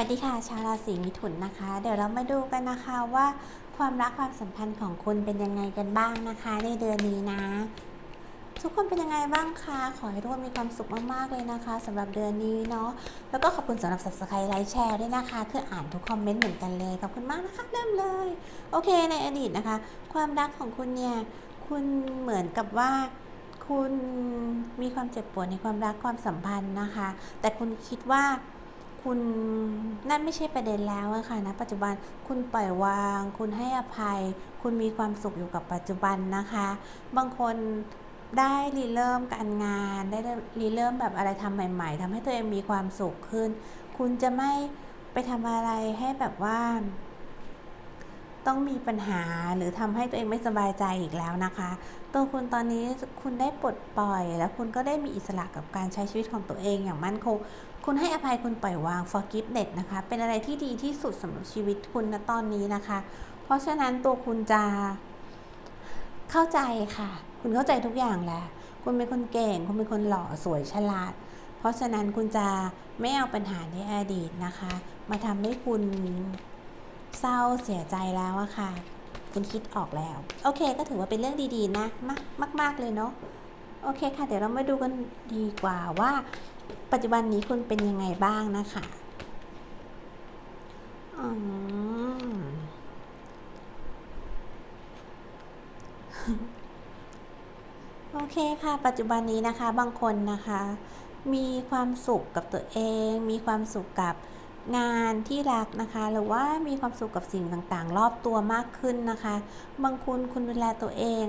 วัสดีค่ะชาวราศีมิถุนนะคะ เดี๋ยวเรามาดูกันนะคะว่าความรักความสัมพันธ์ของคุณเป็นยังไงกันบ้างนะคะ ในเดือนนี้นะ ทุกคนเป็นยังไงบ้างคะขอให้ทุกคนมีความสุขมากๆเลยนะคะสำหรับเดือนนี้เนาะแล้วก็ขอบคุณสำหรับ subscribe ไลค์แชร์ด้วยนะคะคืออ่านทุกคอมเมนต์เหมือนกันเลยขอบคุณมากนะคะเริ่มเลย โอเคในอดีตนะคะ ความรักของคุณเนี่ยคุณเหมือนกับว่าคุณมีความเจ็บปวดในความรักความสัมพันธ์นะคะ แต่คุณคิดว่า คุณนั่นไม่ใช่ประเด็นแล้วค่ะนะปัจจุบันคุณปล่อยวาง คุณให้อภัย คุณมีความสุขอยู่กับปัจจุบันนะคะ บางคนได้รีเริ่มการงาน ได้รีเริ่มแบบอะไรทำใหม่ ๆทำให้ตัวเองมีความสุขขึ้น คุณจะไม่ไปทำอะไรให้แบบว่า ต้องมีปัญหาหรือทำให้ตัวเองไม่สบายใจอีกแล้วนะคะ ตัวคุณตอนนี้คุณได้ปลดปล่อย แล้วคุณก็ได้มีอิสระกับการใช้ชีวิตของตัวเองอย่างมั่นคง คุณให้อภัยคุณปล่อยวาง forgiveness นะคะ เป็นอะไรที่ดีที่สุดสำหรับชีวิตคุณณตอนนี้นะคะ เพราะฉะนั้นตัวคุณจะเข้าใจค่ะ คุณเข้าใจทุกอย่างแหละคุณเป็นคนเก่ง คุณเป็นคนหล่อสวยฉลาด เพราะฉะนั้นคุณจะไม่เอาปัญหาในอดีตนะคะ มาทำให้คุณเศร้าเสียใจแล้วอะค่ะ คุณคิดออกแล้ว โอเค ก็ถือว่าเป็นเรื่องดีๆนะมากมากๆเลยเนาะโอเคค่ะ เดี๋ยวเรามาดูกันดีกว่าว่า ปัจจุบันนี้คุณเป็นยังไงบ้างนะคะโอเคค่ะ ปัจจุบันนี้นะคะ บางคนนะคะ มีความสุขกับตัวเอง มีความสุขกับ งานที่รักนะคะ หรือว่ามีความสุขกับสิ่งต่างๆ รอบตัวมากขึ้นนะคะ บางคนคุณดูแลตัวเอง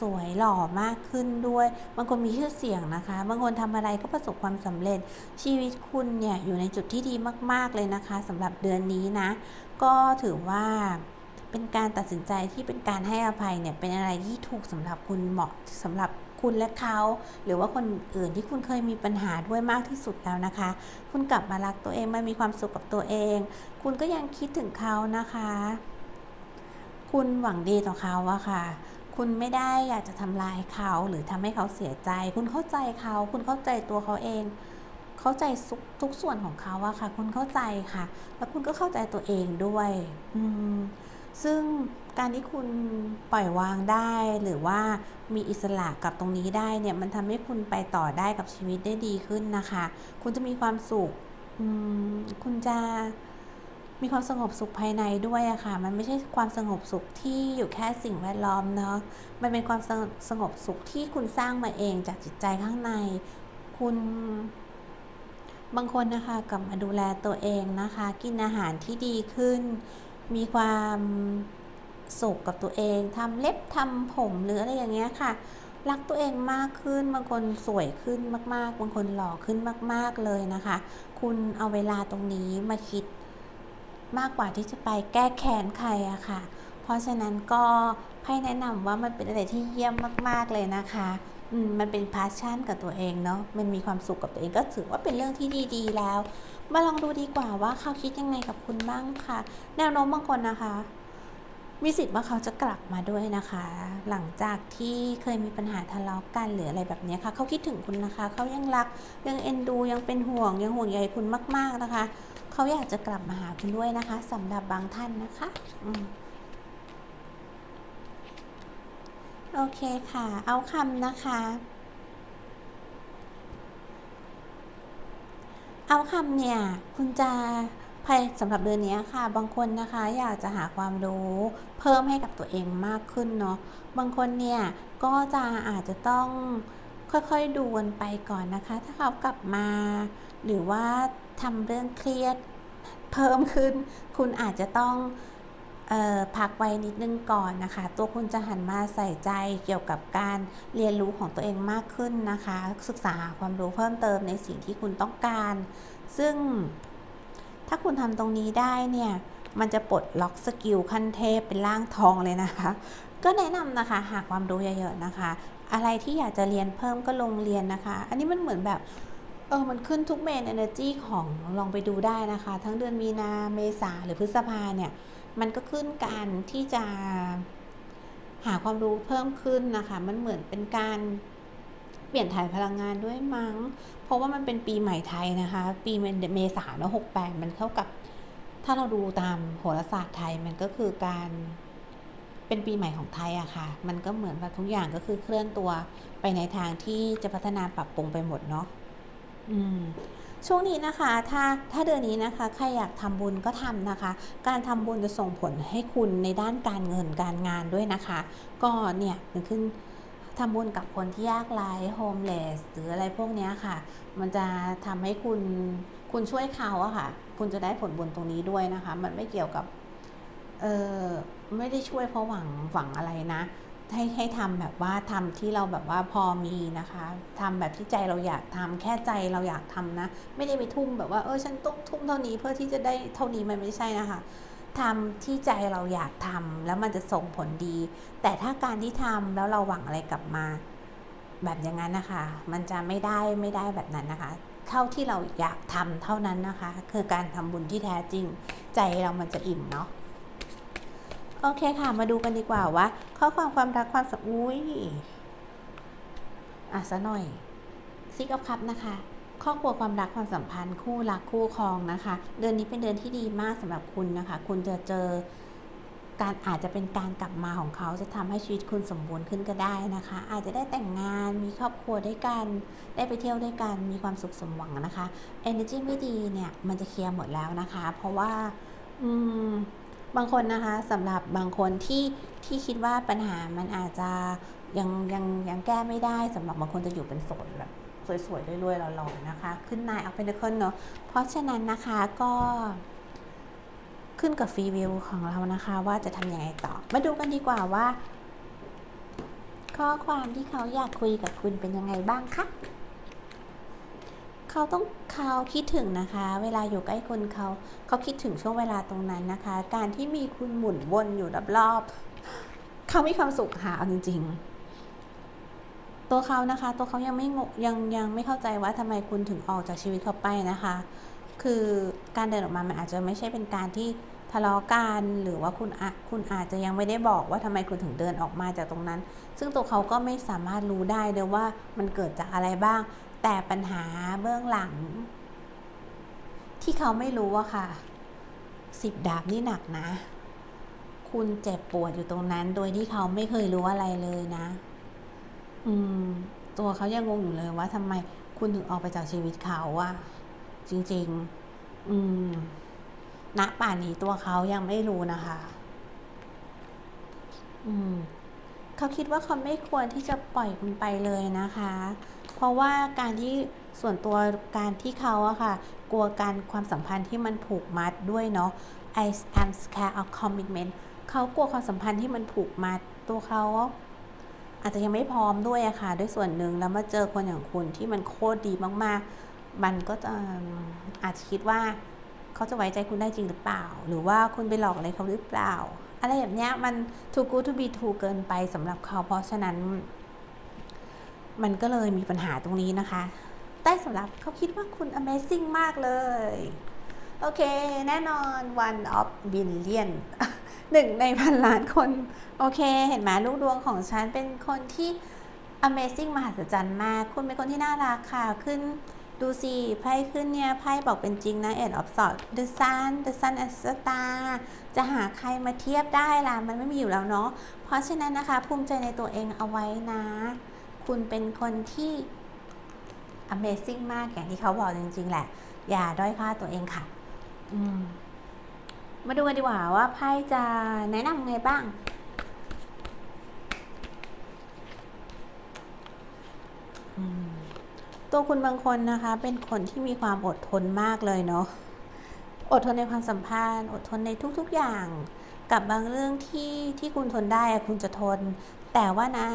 สวยหล่อมากขึ้นด้วย บางคนมีชื่อเสียงนะคะ บางคนทำอะไรก็ประสบความสำเร็จ ชีวิตคุณเนี่ยอยู่ในจุดที่ดีมาก ๆเลยนะคะสำหรับเดือนนี้นะ ก็ถือว่าเป็นการตัดสินใจที่เป็นการให้อภัยเนี่ยเป็นอะไรที่ถูกสำหรับคุณเหมาะสำหรับ คุณและเขา หรือว่าคนอื่นที่คุณเคยมีปัญหาด้วยมากที่สุดแล้วนะคะ คุณกลับมารักตัวเองมามีความสุขกับตัวเอง คุณก็ยังคิดถึงเขานะคะ คุณหวังดีต่อเขาอะค่ะคุณไม่ได้อยากจะทำลายเขาหรือทำให้เขาเสียใจ คุณเข้าใจเขา คุณเข้าใจตัวเขาเอง เข้าใจทุกส่วนของเขาอะค่ะ คุณเข้าใจค่ะ แล้วคุณก็เข้าใจตัวเองด้วย อืม ซึ่งการที่คุณปล่อยวางได้หรือว่ามีอิสระกับตรงนี้ได้เนี่ยมันทำให้คุณไปต่อได้กับชีวิตได้ดีขึ้นนะคะ คุณจะมีความสุขคุณจะมีความสงบสุขภายในด้วยอะค่ะ มันไม่ใช่ความสงบสุขที่อยู่แค่สิ่งแวดล้อมเนาะ มันเป็นความสงสงบสุขที่คุณสร้างมาเองจากจิตใจข้างใน คุณ บางคนนะคะกลับมาดูแลตัวเองนะคะ กินอาหารที่ดีขึ้น มีความสุขกับตัวเองทำเล็บทำผมหรืออะไรอย่างเงี้ยค่ะ รักตัวเองมากขึ้นบางคนสวยขึ้นมาก ๆ บางคนหล่อขึ้นมาก ๆเลยนะคะ คุณเอาเวลาตรงนี้มาคิดมากกว่าที่จะไปแก้แค้นใครอะค่ะ เพราะฉะนั้นก็ให้แนะนำว่ามันเป็นอะไรที่เยี่ยมมาก ๆเลยนะคะ มันเป็นพาชั่นกับตัวเองเนาะมันมีความสุขกับตัวเองก็ถือว่าเป็นเรื่องที่ดีๆแล้ว มาลองดูดีกว่าว่าเขาคิดยังไงกับคุณบ้างค่ะ แนวโน้มบางคนนะคะมีสิทธิ์ว่าเขาจะกลับมาด้วยนะคะ หลังจากที่เคยมีปัญหาทะเลาะกันหรืออะไรแบบนี้ค่ะ เขาคิดถึงคุณนะคะ เขายังรักยังเอ็นดูยังเป็นห่วงยังห่วงใยคุณมาก ๆนะคะ เขาอยากจะกลับมาหาคุณด้วยนะคะสำหรับบางท่านนะคะ อืม โอเคค่ะ เอาคำนะคะ เอาคำเนี่ย คุณจะสำหรับเดือนนี้ค่ะ บางคนนะคะอยากจะหาความรู้เพิ่มให้กับตัวเองมากขึ้นเนาะ บางคนเนี่ยก็จะอาจจะต้องค่อยๆดูกันไปก่อนนะคะ ถ้าเขากลับมา หรือว่าทำเรื่องเครียดเพิ่มขึ้น คุณอาจจะต้อง พักไว้นิดนึงก่อนนะคะ ตัวคุณจะหันมาใส่ใจเกี่ยวกับการเรียนรู้ของตัวเองมากขึ้นนะคะ ศึกษาความรู้เพิ่มเติมในสิ่งที่คุณต้องการ ซึ่งถ้าคุณทำตรงนี้ได้เนี่ยมันจะปลดล็อกสกิลขั้นเทพเป็นร่างทองเลยนะคะ ก็แนะนำนะคะหาความรู้เยอะๆนะคะ อะไรที่อยากจะเรียนเพิ่มก็ลงเรียนนะคะ อันนี้มันเหมือนแบบเออ มันขึ้นทุกเมน energy ของลองไปดูได้นะคะ ทั้งเดือนมีนา เมษาหรือพฤษภาเนี่ย มันก็ขึ้นการที่จะหาความรู้เพิ่มขึ้นนะคะ มันเหมือนเป็นการเปลี่ยนถ่ายพลังงานด้วยมั้ง เพราะว่ามันเป็นปีใหม่ไทยนะคะ ปีเมษาเนอะหกแปดมันเข้ากับ ถ้าเราดูตามโหราศาสตร์ไทยมันก็คือการเป็นปีใหม่ของไทยอะค่ะ มันก็เหมือนแบบทุกอย่างก็คือเคลื่อนตัวไปในทางที่จะพัฒนาปรับปรุงไปหมดเนาะ อืม ช่วงนี้นะคะถ้าถ้าเดือนนี้นะคะใครอยากทำบุญก็ทำนะคะ การทำบุญจะส่งผลให้คุณในด้านการเงินการงานด้วยนะคะ ก็เนี่ยมันขึ้นทำบุญกับคนที่ยากไร้โฮมเลสหรืออะไรพวกนี้ค่ะ มันจะทำให้คุณคุณช่วยเขาอะค่ะ คุณจะได้ผลบุญตรงนี้ด้วยนะคะ มันไม่เกี่ยวกับเออไม่ได้ช่วยเพราะหวังหวังอะไรนะ ให้ให้ทำแบบว่าทำที่เราแบบว่าพอมีนะคะทำแบบที่ใจเราอยากทำแค่ใจเราอยากทำนะ ไม่ได้ไปทุ่มแบบว่าเออฉันต้องทุ่มเท่านี้เพื่อที่จะได้เท่านี้มันไม่ใช่นะคะทำที่ใจเราอยากทำแล้วมันจะส่งผลดี แต่ถ้าการที่ทำแล้วเราหวังอะไรกลับมา แบบอย่างนั้นนะคะ มันจะไม่ได้ไม่ได้แบบนั้นนะคะเท่าที่เราอยากทำเท่านั้นนะคะ คือการทำบุญที่แท้จริง ใจเรามันจะอิ่มเนาะ โอเคค่ะ มาดูกันดีกว่าว่าข้อความความรักความสัมอุ้ยอะซะหน่อยซิกอัพคัพนะคะครอบครัวความรักความสัมพันธ์ คู่รักคู่ครองนะคะ เดือนนี้เป็นเดือนที่ดีมากสำหรับคุณนะคะ คุณจะเจอการอาจจะเป็นการกลับมาของเขาจะทำให้ชีวิตคุณสมบูรณ์ขึ้นก็ได้นะคะ อาจจะได้แต่งงานมีครอบครัวด้วยกัน ได้ไปเที่ยวด้วยกันมีความสุขสมหวังนะคะ energy ไม่ดีเนี่ยมันจะเคลียร์หมดแล้วนะคะ เพราะว่า อืม บางคนนะคะสำหรับบางคนที่ที่คิดว่าปัญหามันอาจจะยังยังยังแก้ไม่ได้สำหรับบางคนจะอยู่เป็นโสดแบบสวยๆรวยๆหล่อๆนะคะ ขึ้นนายเอาเป็นเคิลเนาะเพราะฉะนั้นนะคะก็ขึ้นกับฟรีวิวของเรานะคะว่าจะทำยังไงต่อ มาดูกันดีกว่าว่า ข้อความที่เขาอยากคุยกับคุณเป็นยังไงบ้างคะ เขาต้องเขาคิดถึงนะคะ เวลาอยู่ใกล้คุณเขาเขาคิดถึงช่วงเวลาตรงนั้นนะคะ การที่มีคุณหมุนวนอยู่รอบๆเขามีความสุขค่ะเอาจริง ๆ ตัวเขานะคะ ตัวเขายังไม่งยังยังไม่เข้าใจว่าทำไมคุณถึงออกจากชีวิตเขาไปนะคะ คือการเดินออกมามันอาจจะไม่ใช่เป็นการที่ทะเลาะกันหรือว่าคุณอะคุณอาจจะยังไม่ได้บอกว่าทำไมคุณถึงเดินออกมาจากตรงนั้น ซึ่งตัวเขาก็ไม่สามารถรู้ได้เลยว่ามันเกิดจากอะไรบ้าง แต่ปัญหาเบื้องหลัง ที่เขาไม่รู้อะค่ะสิบดาบนี่หนักนะ คุณเจ็บปวดอยู่ตรงนั้น โดยที่เขาไม่เคยรู้อะไรเลยนะ อืม ตัวเขายังงงอยู่เลยว่าทำไมคุณถึงออกไปจากชีวิตเขาอะจริง ๆ อืมณป่านนี้ตัวเขายังไม่รู้นะคะ อืม เขาคิดว่าเขาไม่ควรที่จะปล่อยคุณไปเลยนะคะ เพราะว่าการที่ส่วนตัวการที่เขาอะค่ะ กลัวการความสัมพันธ์ที่มันผูกมัดด้วยเนาะ I am scared of commitment เขากลัวความสัมพันธ์ที่มันผูกมัดตัวเขาอาจจะยังไม่พร้อมด้วยอะค่ะ ด้วยส่วนหนึ่งแล้วมาเจอคนอย่างคุณที่มันโคตรดีมากๆ มันก็จะอาจจะคิดว่าเขาจะไว้ใจคุณได้จริงหรือเปล่า หรือว่าคุณไปหลอกอะไรเขาหรือเปล่า อะไรแบบเนี้ยมัน too good to be true เกินไปสำหรับเขาเพราะฉะนั้น มันก็เลยมีปัญหาตรงนี้นะคะ แต่สำหรับเขาคิดว่าคุณ amazing มากเลย โอเค แน่นอน one of billion หนึ่งในพันล้านคน โอเค เห็นไหมลูกดวงของฉันเป็นคนที่ amazing มหัศจรรย์มาก คุณเป็นคนที่น่ารักค่ะ ขึ้นดูสิไพ่ขึ้นเนี่ยไพ่บอกเป็นจริงนะ Eight of Swords The Sun The Sun and Star จะหาใครมาเทียบได้ล่ะ มันไม่มีอยู่แล้วเนาะเพราะฉะนั้นนะคะ ภูมิใจในตัวเองเอาไว้นะ คุณเป็นคนที่ Amazing มากอย่างที่เขาบอกจริง ๆ แหละ อย่าด้อยค่าตัวเองค่ะ อืม มาดูกันดีกว่าว่าไพ่จะแนะนำไงบ้างอืมตัวคุณบางคนนะคะ เป็นคนที่มีความอดทนมากเลยเนาะอดทนในความสัมพันธ์ อดทนในทุก ๆ อย่าง กับบางเรื่องที่ที่คุณทนได้อะคุณจะทน แต่ว่านะ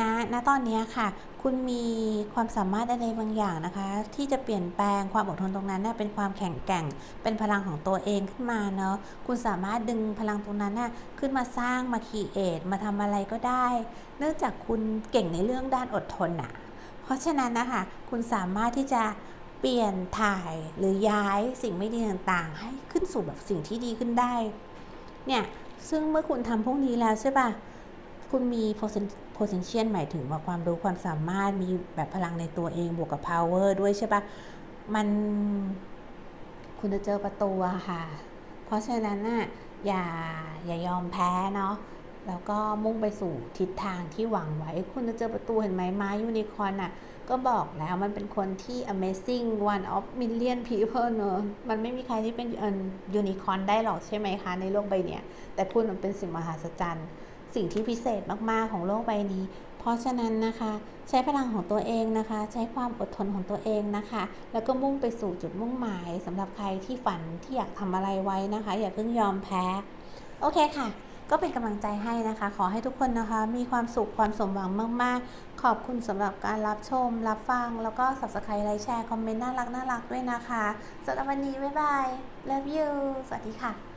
นะณตอนนี้ค่ะ คุณมีความสามารถอะไรบางอย่างนะคะ ที่จะเปลี่ยนแปลงความอดทนตรงนั้นน่ะเป็นความแข็งแกร่ง เป็นพลังของตัวเองขึ้นมาเนาะคุณสามารถดึงพลังตรงนั้นน่ะขึ้นมาสร้างมาคีเอทมาทำอะไรก็ได้ เนื่องจากคุณเก่งในเรื่องด้านอดทนน่ะเพราะฉะนั้นนะคะคุณสามารถที่จะเปลี่ยนถ่ายหรือย้ายสิ่งไม่ดีต่างๆ ให้ขึ้นสู่แบบสิ่งที่ดีขึ้นได้เนี่ยซึ่งเมื่อคุณทำพวกนี้แล้วใช่ป่ะคุณมี poten- potential หมายถึงว่าความรู้ความสามารถมีแบบพลังในตัวเองบวกกับ power ด้วยใช่ปะมันคุณจะเจอประตูอะค่ะ เพราะฉะนั้นน่ะอย่าอย่ายอมแพ้เนาะแล้วก็มุ่งไปสู่ทิศทางที่หวังไว้ คุณจะเจอประตูเห็นไหมไม้ยูนิคอร์นอะก็บอกแล้วมันเป็นคนที่ amazing one of million people เนอะมันไม่มีใครที่เป็นยูนิคอร์นได้หรอกใช่ไหมคะ ในโลกใบเนี้ยแต่คุณมันเป็นสิ่งมหัศจรรย์ สิ่งที่พิเศษมากๆของโลกใบนี้ เพราะฉะนั้นนะคะ ใช้พลังของตัวเองนะคะ ใช้ความอดทนของตัวเองนะคะ แล้วก็มุ่งไปสู่จุดมุ่งหมายสำหรับใครที่ฝันที่อยากทำอะไรไว้นะคะ อย่าเพิ่งยอมแพ้ โอเคค่ะ ก็เป็นกำลังใจให้นะคะ ขอให้ทุกคนนะคะ มีความสุขความสมหวังมาก ๆ ขอบคุณสำหรับการรับชม รับฟัง แล้วก็ subscribe ไลค์แชร์คอมเมนต์น่ารักน่ารักด้วยนะคะสำหรับวันนี้บ๊ายบาย love you สวัสดีค่ะ